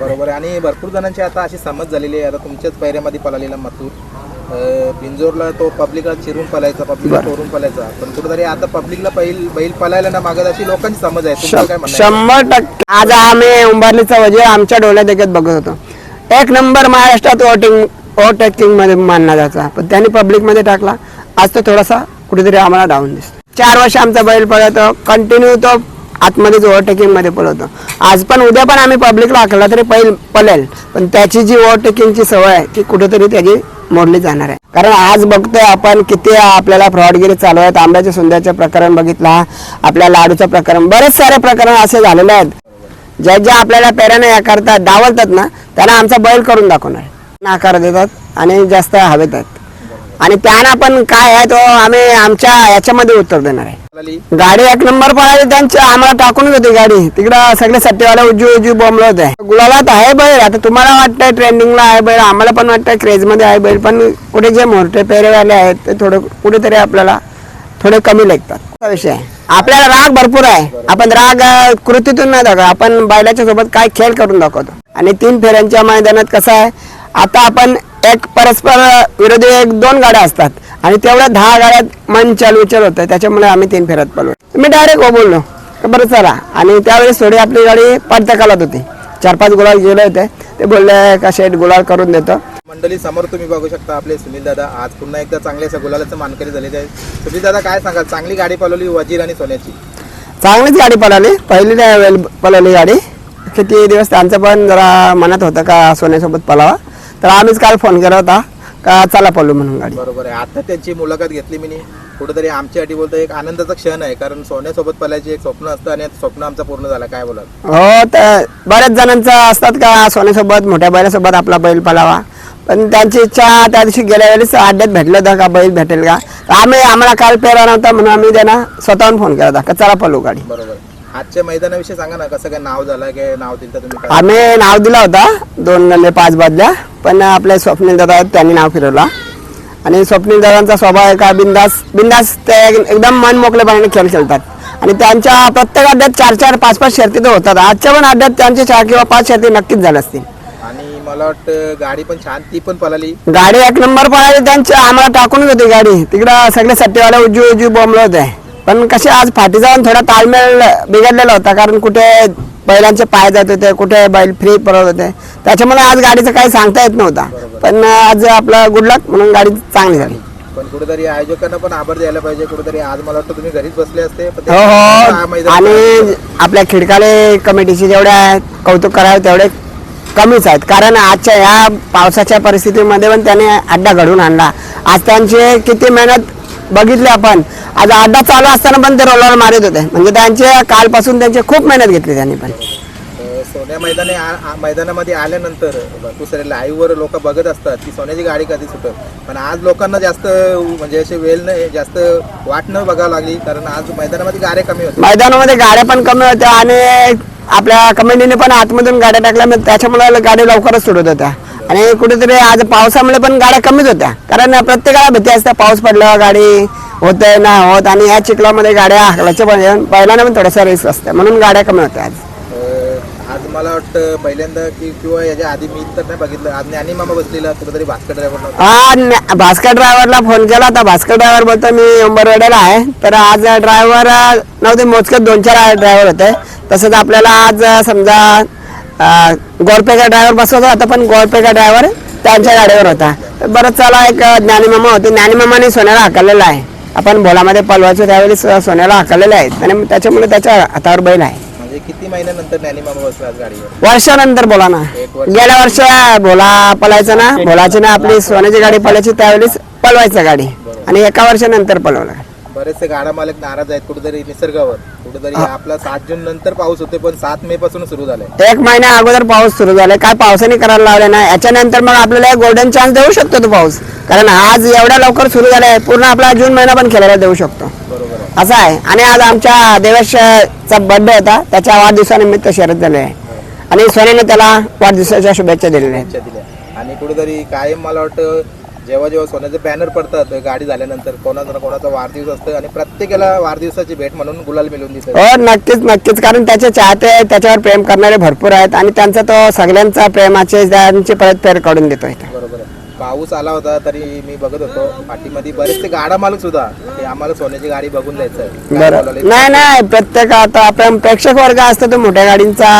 बरोबर आहे. आणि भरपूर जणांची आता अशी समज झालेली आहे. आता तुमच्याच पैऱ्यामध्ये पळालेला मथूर. अं, बिंजोरला तो पब्लिकला चिरून पलायचा पब्लिकला चोरून पलायचा पण कुठेतरी आता पब्लिकला बैल बैल पलायला ना मागत अशी लोकांची समज आहे. तुमचं काय म्हणणं आहे? शंभर टक्के. आज आम्ही उंबरलीचा वजीर आमच्या डोळ्यात देखत बघत होतो. एक नंबर महाराष्ट्रात वोटिंग ओव्हरटेकिंगमध्ये मानला जायचा. पण त्यांनी पब्लिकमध्ये टाकला. आज तो थोडासा कुठेतरी आम्हाला डाऊन दिसतो. चार वर्ष आमचा बैल पळतो. कंटिन्यू तो आतमध्येच ओव्हरटेकिंगमध्ये पळवतो. आज पण उद्या पण आम्ही पब्लिकला आखला तरी बैल पळेल. पण त्याची जी ओव्हरटेकिंगची सवय आहे ती कुठेतरी त्याची मोडली जाणार आहे. कारण आज बघतोय आपण किती आपल्याला फ्रॉडगिरी चालू आहेत. आंब्याच्या सुंदरचं प्रकरण बघितला आपल्या लाडूचं प्रकरण. बरेच सारे प्रकरण असे झालेले आहेत. ज्या ज्या आपल्याला पेऱ्याने या करतात डावलतात ना त्यांना आमचा बैल करून दाखवणार नाकार देतात आणि जास्त हवेत आहेत. आणि त्यांना पण काय आहे तो आम्ही आमच्या याच्यामध्ये उत्तर देणार आहे. गाडी एक नंबर पळाली त्यांची आम्हाला टाकूनच होती गाडी. तिकडं सगळे सट्टेवाले उजू उजू बोंबलं होते. गुलाबात आहे बैल आता तुम्हाला वाटतंय ट्रेंडिंगला आहे बैल आम्हाला पण वाटतंय क्रेजमध्ये आहे बैल पण कुठे जे मोठे पेरेवाले आहेत ते थोडं कुठेतरी आपल्याला थोडे कमी लेखतात. असा विषय. आपल्याला राग भरपूर आहे. आपण राग कृतीतून नाही दाखवत. आपण बैलाच्या सोबत काय खेळ करून दाखवतो. आणि तीन फेऱ्यांच्या मैदानात कसं आहे आता आपण एक परस्पर विरोधी एक दोन गाड्या असतात. आणि तेवढ्या दहा गाड्यात मन चालू विचार होतं. त्याच्यामुळे आम्ही तीन फेऱ्यात पळलो मी डायरेक्ट हो बोललो. बरं चला. आणि त्यावेळेस थोडी आपली गाडी पडतकालात होती. चार पाच गुलाल गेले होते. ते बोलले का शेट गुलाल करून देतो. मंडळी समोर तुम्ही बघू शकता आपले सुनील दादा. आज पुन्हा एकदा चांगले गुलालाचं मानकरी झालेले आहे सुनील दादा काय सांगाल? चांगली गाडी पळवली वजीर आणि सोन्याची? चांगलीच गाडी पळाली पहिली नाही पळवली गाडी. किती दिवस त्यांचं पण जरा मनात होतं का सोन्यासोबत पळावा? तर आम्हीच काल फोन केला होता का चला पळू म्हणून गाडी. बरोबर आहे. आता त्यांची मुलाखत घेतली मी कुठेतरी आमच्या अटी बोलतो एक आनंदाचा क्षण आहे कारण सोन्यासोबत पळायचे एक स्वप्न असतं आणि स्वप्न आमचं पूर्ण झालं. काय बोलाल? हो तर बऱ्याच जणांचं असतात का सोन्यासोबत मोठ्या बैलासोबत आपला बैल पळावा. पण त्यांची इच्छा त्या दिवशी गेल्या वेळेस अड्ड्यात भेटलं होतं का बैल भेटेल का? तर आम्ही आम्हाला काल पेरा नव्हता म्हणून आम्ही त्यांना स्वतःहून फोन केला होता का चला पळू गाडी. बरोबर. आजच्या मैदानाविषयी सांगा ना कसं काय नाव झालं काय नाव दिलं तुम्ही काय? आम्ही नाव दिला होता दोन गल्ले पाच बादल्या पण आपले स्वप्नील दादा त्यांनी नाव फिरवला. आणि स्वप्नील दादांचा स्वभाव आहे का बिंदास बिंदास ते एकदम मन मोकळेपणाने खेळ खेळतात. आणि त्यांच्या प्रत्येक अड्ड्यात चार चार पाच पाच शर्ती तर होतात. आजच्या पण अड्ड्यात त्यांचे चार किंवा पाच शर्ती नक्कीच झाल्या असतील. आणि मला वाटतं गाडी पण छान ती पण पळाली. गाडी एक नंबर पळाली त्यांची आम्हाला टाकूनच होती गाडी. तिकडं सगळे सट्टेवाले उजू उजू बोंबले होते. पण कसे आज फाटी जाऊन थोडा ताळमेळ बिघडलेला होता कारण कुठे बैलांचे पाय जात होते कुठे बैल फ्री पडत होते. त्याच्यामुळे आज गाडीचं काही सांगता येत नव्हता. पण आज आपला गुड लक म्हणून गाडी चांगली झाली. पण कुठेतरी आयोजकांना पण आभार द्यायला पाहिजे. कुठेतरी आज मला वाटतं तुम्ही घरीच बसले असते. पण ते- हो हा. आणि आपल्या खिडकाले कमिटीचे जेवढे आहेत कौतुक करावे तेवढे कमीच आहेत. कारण आजच्या ह्या पावसाच्या परिस्थितीमध्ये पण त्याने अड्डा घडवून आणला. आज त्यांचे किती मेहनत बघितली आपण. आज अड्डा चालू असताना पण ते रोलर मारत होते. म्हणजे त्यांचे कालपासून त्यांची खूप मेहनत घेतली त्यांनी पण. सोन्या मैदाने मैदानामध्ये आल्यानंतर सारे लाईव्हवर लोक बघत असतात की सोन्याची गाडी कधी सुटत पण आज लोकांना जास्त म्हणजे असे वेळ नाही जास्त वाट न बघावं लागली कारण आज मैदानामध्ये गाड्या कमी होत्या. मैदानामध्ये गाड्या पण कमी होत्या आणि आपल्या कमिटीने पण आतमधून गाड्या टाकल्या त्याच्यामुळे गाडी लवकरच सुटत होत्या. आणि कुठेतरी आज पावसामुळे पण गाड्या कमीच होत्या. कारण प्रत्येकाला भीती असते पाऊस पडल्यावर गाडी होते नाही होत आणि या चिखलामध्ये गाड्या हाकलाच्या पण पहिल्याने पण थोडासा रिस्क असते. म्हणून गाड्या कमी होत्या आज. आज मला वाटतं पहिल्यांदा की किंवा याच्या आधी मी तर नाही बघितलं. आज ज्ञानी मामा बसलेला कुठेतरी भास्कर ड्रायव्हर हा न- भास्कर ड्रायव्हरला फोन केला होता. भास्कर ड्रायव्हर बोलतो मी उंबरवेड्याला आहे. तर आज ड्रायव्हर नव्हते मोजके दोन चार ड्रायव्हर होते. तसंच आपल्याला आज समजा गोरपेका ड्रायव्हर बसवता होता पण गोरपेका ड्रायव्हर त्यांच्या गाडीवर होता. बरं चला एक ज्ञानीमामा होते. ज्ञानीमामाने सोन्याला हाकललेला आहे. आपण भोलामध्ये पलवायचो त्यावेळेस सोन्याला हाकललेले आहेत आणि त्याच्यामुळे त्याच्या हातावर बैल आहे. म्हणजे किती महिन्यानंतर ज्ञानी मामा बसला आज गाडीवर? वर्षानंतर बोला ना. गेल्या वर्ष भोला पळायचा ना? भोलाची ना आपली सोन्याची गाडी पळायची त्यावेळेस पळवायचं गाडी. आणि एका वर्षानंतर पळवलं. बरेचसे गाडा मालक नाराज आहेत कुठेतरी निसर्गावर. कुठेतरी आपला सात जून नंतर पाऊस होते पण सात मे पासून सुरू झालाय. एक महिन्या अगोदर पाऊस सुरू झाला काय पावसाने करायला लावले ना? याच्यानंतर मग आपल्याला गोल्डन चान्स देऊ शकतो तो पाऊस. कारण आज एवढ्या लवकर सुरू झालाय पूर्ण आपला जून महिना पण खेळायला देऊ शकतो. बरोबर असं आहे. आणि आज आमच्या देवेशचा बर्थडे होता. त्याच्या वाढदिवसानिमित्त शरद झाले आहे. आणि सोन्याने त्याला वाढदिवसाच्या शुभेच्छा दिलेल्या आहेत. आणि कुठेतरी कायम मला वाटतं जेव्हा जेव्हा सोन्याचे बॅनर पडतात गाडी झाल्यानंतर कोणाचा ना कोणाचा वाढदिवस असतो आणि प्रत्येकाला वाढदिवसाची भेट म्हणून गुलाल मिळून देतात हो नक्कीच नक्कीच. कारण त्याचे चाहते आहेत, त्याच्यावर प्रेम करणारे भरपूर आहेत आणि त्यांचा तो सगळ्यांचा प्रेमाचे त्यांची परतफेड काढून देतो इथे. पाऊस आला होता तरी मी बघत होतो. पाठीमध्ये बरेचसे गाडा मालक सुद्धा. आम्हाला सोन्याची गाडी बघून बोलायला? नाही नाही. प्रत्येक आता आपण प्रेक्षक वर्ग असतो तो मोठ्या गाडींचा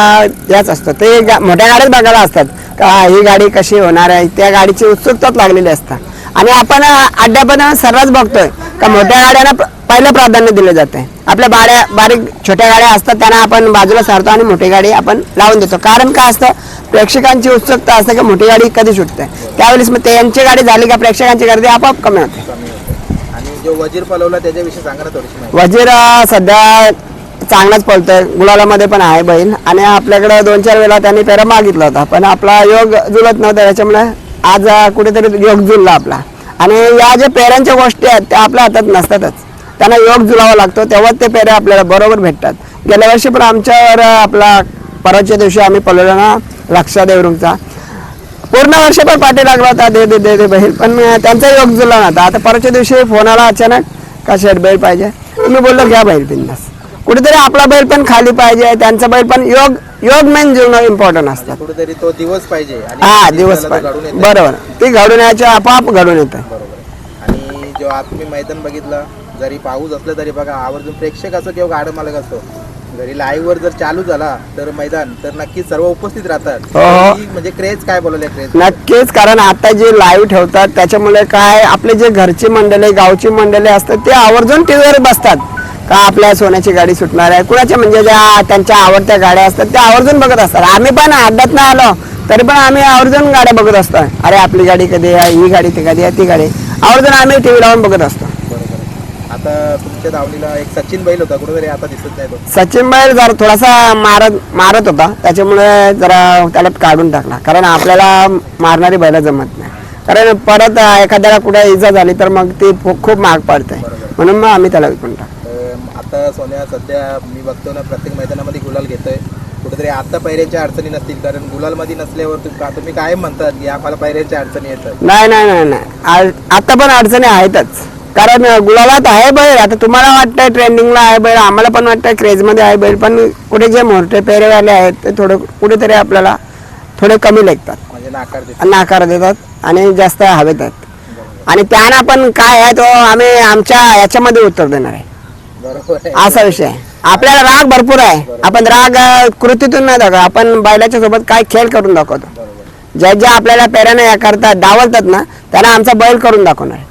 याच असतो. ते मोठ्या गाड्याच बघायला असतात. का ही गाडी कशी होणार आहे? त्या गाडीची उत्सुकताच लागलेली असतात. आणि आपण अड्ड्यापण सर्रास बघतोय. का मोठ्या गाड्यांना पहिलं प्राधान्य दिलं जाते आपल्या बाड्या बारीक छोट्या गाड्या असतात त्यांना आपण बाजूला सारतो आणि मोठी गाडी आपण लावून देतो. कारण काय असतं? प्रेक्षकांची उत्सुकता असते की मोठी गाडी कधी सुटते. त्यावेळेस मग त्यांची गाडी झाली का प्रेक्षकांची गर्दी आपोआप कमी होते. वजीर पलवला त्याच्याविषयी सांगा ना थोडीशी माहिती. वजीर अं, सध्या चांगलाच पळतोय गुलालामध्ये पण आहे बैल. आणि आपल्याकडे दोन चार वेळा त्यांनी पेरा मागितला होता. पण आपला योग जुलत नव्हता त्याच्यामुळे आज कुठेतरी योग जुळला आपला. आणि या ज्या पेऱ्यांच्या गोष्टी आहेत त्या आपल्या हातात नसतातच. त्यांना योग जुळावा लागतो तेव्हाच ते पेऱ्या आपल्याला बरोबर भेटतात. गेल्या वर्षी पण आमच्यावर आपला परवाच्या दिवशी आम्ही पळवलो ना लक्षा देवरुंगचा पूर्ण वर्षभर पाठी लागला होता दे दे दे दे बहीण. पण त्यांचा योग जुळला नव्हता. आता परवाच्या दिवशी फोन आला अचानक का शेट बैल पाहिजे? मी बोललो घ्या बैल बिंदास. कुठेतरी आपला बैल पण खाली पाहिजे त्यांचा बैल पण योग योग मेन जुळणं इम्पॉर्टंट असतात. कुठेतरी तो दिवस पाहिजे आणि हा दिवस पाहिजे. घडून येते. बरोबर. ती घडून यायच्या आपोआप घडून येतं बरोबर. आणि जेव्हा आज तुम्ही मैदान बघितलं जरी पाऊस असलं तरी बघा आवर्जून प्रेक्षक असो किंवा गाडा मालक असतो घरी लाईव्ह वर जर चालू झाला तर मैदान तर नक्कीच सर्व उपस्थित राहतात. हो, हो. ही म्हणजे क्रेज काय बोलले क्रेज नक्कीच कारण आता जे लाईव्ह ठेवतात त्याच्यामुळे काय आपले जे घरची मंडळी गावची मंडळी असतात ते आवर्जून टीव्हीवर बसतात. का आपल्या सोन्याची गाडी सुटणार आहे? कुणाच्या म्हणजे ज्या त्यांच्या आवडत्या गाड्या असतात त्या आवर्जून बघत असतात. आम्ही पण अड्ड्यात नाही आलो तरी पण आम्ही आवर्जून गाड्या बघत असतो अरे आपली गाडी कधी आहे? ही गाडी ती कधी आहे ती गाडी आवर्जून आम्ही टीव्ही लावून बघत असतो. आता तुमच्या एक सचिन बैल होता कुठेतरी आता दिसत नाही तो. सचिन बैल जरा थोडासा मारत मारत होता. त्याच्यामुळे जरा त्याला काढून टाकला. कारण आपल्याला मारणारी बैल जमत नाही. कारण परत एखाद्याला कुठे इजा झाली तर मग ती खूप महाग पडते. म्हणून मग आम्ही त्याला विकून टाकतो. आता सोन्या सध्या मी बघतो ना प्रत्येक मैदानामध्ये गुलाल घेतोय. कुठेतरी आता पैऱ्यांच्या अडचणी नसतील कारण गुलालमध्ये नसल्यावर तुम- तुम्ही कायम म्हणतात की आम्हाला पैऱ्यांच्या अडचणी येतात. नाही नाही नाही नाही. आता पण अडचणी आहेतच. कारण गुलालात आहे बैल. आता तुम्हाला वाटतंय ट्रेंडिंगला आहे बैल आम्हाला पण वाटतंय क्रेजमध्ये आहे बैल पण कुठे जे मोठे पेरेवाले आहेत ते थोडे कुठेतरी आपल्याला थोडे कमी लेखतात. म्हणजे नाकार देतात. नाकार देतात आणि जास्त हवेत आहेत. आणि त्यांना पण काय आहे तो आम्ही आमच्या याच्यामध्ये उत्तर देणार आहे. असा विषय आहे. आपल्याला राग भरपूर आहे. आपण राग कृतीतून नाही दाखवत. आपण बैलाच्या सोबत काय खेळ करून दाखवतो. ज्या ज्या आपल्याला पेऱ्याने या करतात डावलतात ना त्यांना आमचा बैल करून दाखवणार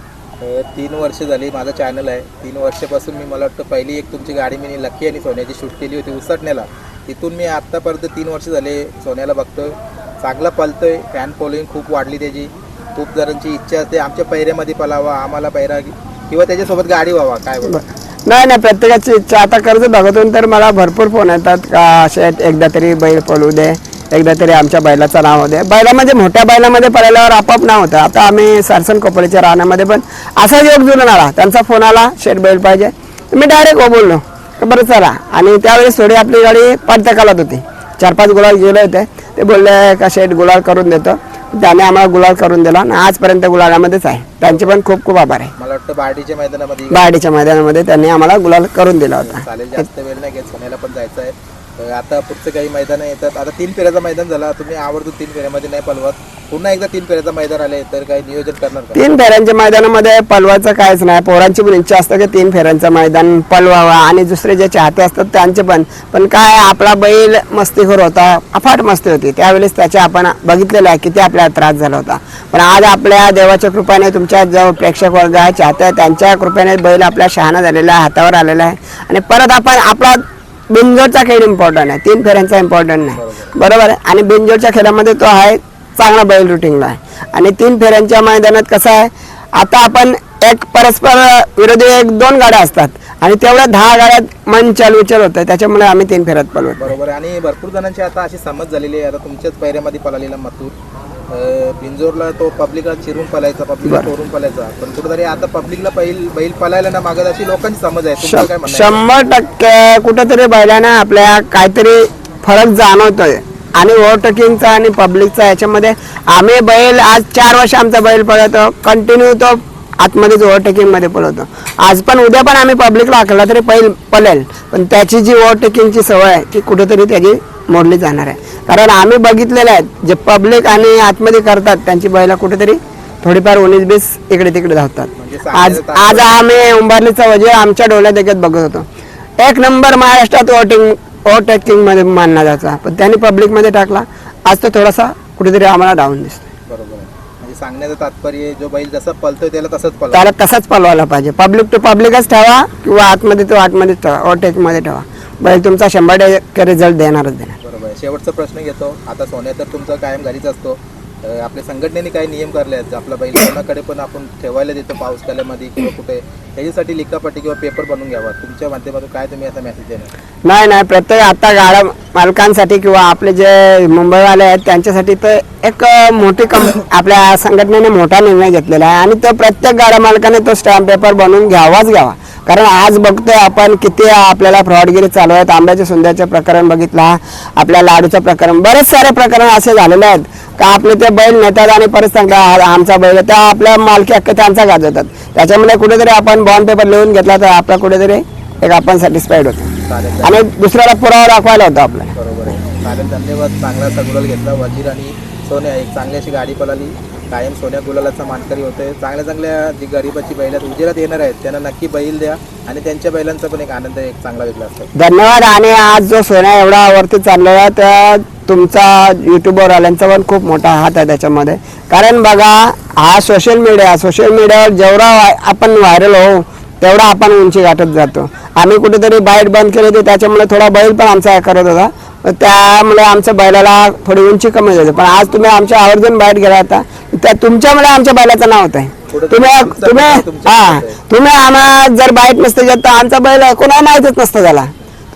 तीन वर्ष झाली माझं चॅनल आहे. तीन वर्षापासून मी मला वाटतं पहिली एक तुमची गाडी मी लकी आणि सोन्याची शूट केली होती उसटण्याला. तिथून मी आत्तापर्यंत तीन वर्ष झाले सोन्याला बघतोय. चांगला पलतोय फॅन फॉलोईंग खूप वाढली त्याची. खूप जणांची इच्छा असते. आमच्या पैऱ्यामध्ये पलावा आम्हाला पैरा किंवा त्याच्यासोबत गाडी व्हावा काय बोला नाही नाही प्रत्येकाची इच्छा. आता कर्ज बघतून तर मला भरपूर फोन येतात. का असे एकदा तरी बैल पळू दे एकदा तरी आमच्या बैलाचं नाव दे. बैला म्हणजे मोठ्या बैलामध्ये पळाल्यावर आपोआप नाव होतं. आता आम्ही सरसन कोपळीच्या राहण्यामध्ये पण असा योग जुळून आला. त्यांचा फोन आला शेट बैल पाहिजे. मी डायरेक्ट हो बोललो. बरं चला. आणि त्यावेळेस थोडी आपली गाडी पाठ्यकालात होती. चार पाच गुलाल गेले होते. ते बोलले का शेट गुलाल करून देतो. त्याने आम्हाला गुलाल करून दिला आणि आजपर्यंत गुलालामध्येच आहे. त्यांचे पण खूप खूप आभार आहे. मला वाटतं बार्डीच्या मैदानामध्ये बारडीच्या मैदानामध्ये त्यांनी आम्हाला गुलाल करून दिला होता. चालेल जास्त वेळ नाही घेत सोन्याला पण जायचं आहे. अ, आता पुढचं काही मैदान येतात आता तीन फेऱ्याचं मैदान झाला. तुम्ही आवर्जून तीन फेऱ्यामध्ये नाही पलवत. पुन्हा एकदा तीन फेऱ्याचं मैदान आले तर काही नियोजन करणार का? तीन फेऱ्यांच्या मैदानामध्ये पलवाचं काहीच नाही. पोरांची पण इच्छा असतं की तीन फेऱ्यांचं मैदान पलवावा आणि दुसरे जे चाहते असतात त्यांचे पण. पण काय आपला बैल मस्तीखोर होता अफाट मस्ती होती. त्यावेळेस त्याच्या आपण बघितलेलं आहे किती आपल्याला त्रास झाला होता. पण आज आपल्या देवाच्या कृपाने तुमच्या जो प्रेक्षक वर्ग आहे चाहते त्यांच्या कृपेने बैल आपल्या शहाणा झालेला आहे हातावर आलेला आहे. आणि परत आपण आपला बिंजोरचा खेळ इम्पॉर्टंट आहे. तीन फेऱ्यांचा इम्पॉर्टंट नाही. बरोबर आहे? आणि बिंजोरच्या खेळामध्ये तो आहे चांगला बैल रुटीनला आहे. आणि तीन फेऱ्यांच्या मैदानात कसं आहे आता आपण एक परस्पर विरोधी एक दोन गाड्या असतात. आणि तेवढ्या दहा गाड्यात मन चालू होतं त्याच्यामुळे आम्ही तीन फेऱ्यात पळवतो बरोबर आहे. आणि भरपूर जणांची आता अशी समज झालेली आहे. आता तुमच्याच पैऱ्यामध्ये पळालेला मथूर. अं, बिंजोरला तो पब्लिकला चिरून पलायचा पब्लिकला चोरून पलायचा पण कुठेतरी आता पब्लिकला बैल बैल पलायला ना मागत अशी लोकांची समज आहे. तुमचं काय म्हणणं आहे? शंभर टक्के कुठेतरी बैलांना आपल्या काहीतरी फरक जाणवतोय. आणि ओव्हरटेकिंगचा आणि पब्लिकचा याच्यामध्ये आम्ही बैल आज चार वर्ष आमचा बैल पळवतो कंटिन्यू तो आतमध्येच ओव्हरटेकिंगमध्ये पळवतो आज पण उद्या पण आम्ही पब्लिकला हाकला तरी पैल पळेल. पण त्याची जी ओव्हरटेकिंगची सवय आहे ती कुठेतरी त्याची मोडली जाणार आहे. कारण आम्ही बघितलेले आहेत जे पब्लिक आणि आतमध्ये करतात त्यांची बैला कुठेतरी थोडीफार उन्नीस बीस इकडे तिकडे धावतात. म्हणजे आज आज आम्ही उंबरलीचा वजीर आमच्या डोळ्यात देखत बघत होतो. एक नंबर महाराष्ट्रात वोटिंग ओव्हरटेकिंगमध्ये मानला जायचा. पण त्यांनी पब्लिकमध्ये टाकला. आज तो थोडासा कुठेतरी आम्हाला डाऊन दिसतो बरोबर आहे. म्हणजे सांगण्याचं तात्पर्य जो बैल जसा पलतोय त्याला तसंच पळवा. त्याला तसाच पलवायला पाहिजे. पब्लिक टू पब्लिकच ठेवा किंवा आतमध्ये तो आतमध्येच ठेवा. ओव्हरटेकमध्ये ठेवा. बैल तुमचा शंभर टक्के रिझल्ट देणारच देणार. बरोबर आहे. शेवटचा प्रश्न घेतो. आता सोन्या तर तुमचा कायम घरीच असतो. आपल्या संघटनेने काही नियम काढले आहेत. आपला बैल कोणाकडे पण आपण ठेवायला देतो पाऊस काल्यामध्ये किंवा कुठे. त्याच्यासाठी लिखापट्टी किंवा पेपर बनवून घ्यावा. तुमच्या माध्यमातून काय तुम्ही असा मेसेज देणार? नाही नाही. प्रत्येक आता गाड्या मालकांसाठी किंवा आपले जे मुंबईवाले आहेत त्यांच्यासाठी तर एक मोठी कम आपल्या संघटनेने मोठा निर्णय घेतलेला आहे. आणि तो प्रत्येक गाड्या मालकाने तो स्टॅम्प पेपर बनवून घ्यावाच घ्यावा. कारण आज बघतोय आपण किती आपल्याला फ्रॉडगिरी चालू आहेत. आंब्याच्या सुंद्याचे प्रकरण बघितला आपल्या लाडूचं प्रकरण. बरेच सारे प्रकरण असे झालेले आहेत. का आपले ते बैल नेतात आणि परत सांगतात "हा, आमचा बैल आहे." त्या आपल्या मालकी हक्क त्यांचा गाजवतात. त्याच्यामुळे कुठेतरी आपण बॉन्ड पेपर लिहून घेतला तर आपला कुठेतरी एक आपण सॅटिस्फाईड होतो. आणि दुसऱ्याला पुरावा दाखवायला होता आपल्याला बरोबर आहे. चालेल धन्यवाद. चांगला असा गुलाल घेतला. वजीर आणि सोन्या एक चांगली अशी गाडी पळाली. कायम सोन्या गुलालाचा मानकरी होते. चांगल्या चांगल्या जी गरिबाची बैल उजेरात येणार आहेत त्यांना नक्की बैल द्या आणि त्यांच्या बैलांचा पण एक आनंद एक चांगला वेगळा असतो. धन्यवाद. आणि आज जो सोन्या एवढा वरती चाललेला त्या तुमचा युट्यूबवर आल्यांचा पण खूप मोठा हात आहे त्याच्यामध्ये. कारण बघा हा सोशल मीडिया सोशल मीडियावर जेवढा आपण व्हायरल होऊ तेवढा आपण उंची गाठत जातो. आम्ही कुठेतरी बाईट बंद केली होती त्याच्यामुळे थोडा बैल पण आमचा हे करत होता. त्यामुळे आमच्या बैलाला थोडी उंची कमी झाली. पण आज तुम्ही आमच्या आवर्जून बाईट गेला होता त्या तुमच्यामुळे आमच्या बैलाचं नाव होत तुम्ही तुम्ही हा. तुम्ही आम्हाला जर बाईट नसते तर आमचा बैल कोणाला माहितच नसतं त्याला.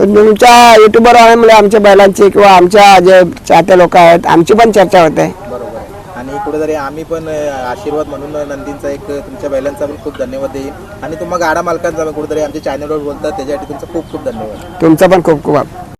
तुमच्या युट्यूबर आल्यामुळे आमच्या बैलांची किंवा आमच्या जे चाहते लोक आहेत आमची पण चर्चा होते बरोबर आहे. आणि कुठेतरी आम्ही पण आशीर्वाद म्हणून नंदींचा एक तुमच्या बैलांचा पण खूप धन्यवाद देईन आणि तुम्हाला गाडा मालकांचा पण कुठेतरी आमच्या चॅनलवर बोलतात त्याच्यासाठी तुमचा खूप खूप धन्यवाद तुमचा पण खूप खूप आभार.